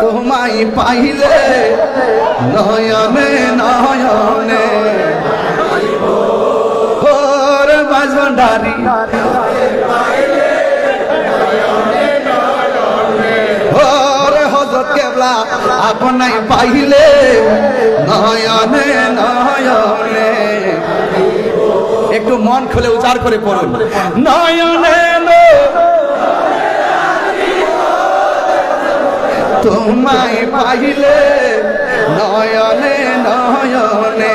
তোমায় পাইলে, নয়নে নয়নে। ওর বাজভান্ডারি ওরে হজরত কেবলা আপনাই পাইলে, নয়নে নয়নে। একটু মন খুলে উচার করে পড়ুন। নয়নে। তোমায় পাইলে নয়নে নয়নে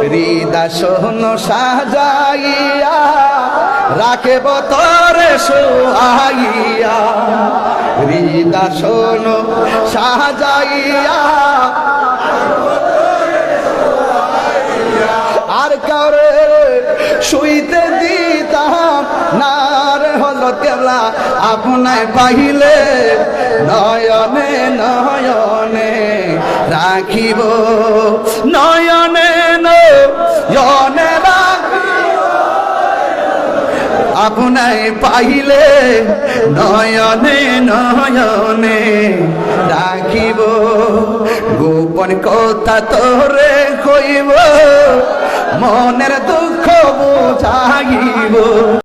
হৃদাসন সাজাইয়া রাখে বতরে সোহাইয়া। হৃদাসন সাজাইয়া। আর কারে কেবলা আপনায় পাইলে নয়নে নয়নে রাখিব, নয়নে নয়নে আপনায় পাইলে নয়নে নয়নে রাখিব, গোপন কথা তোরে কইব, মনের দুঃখ বুঝাইব।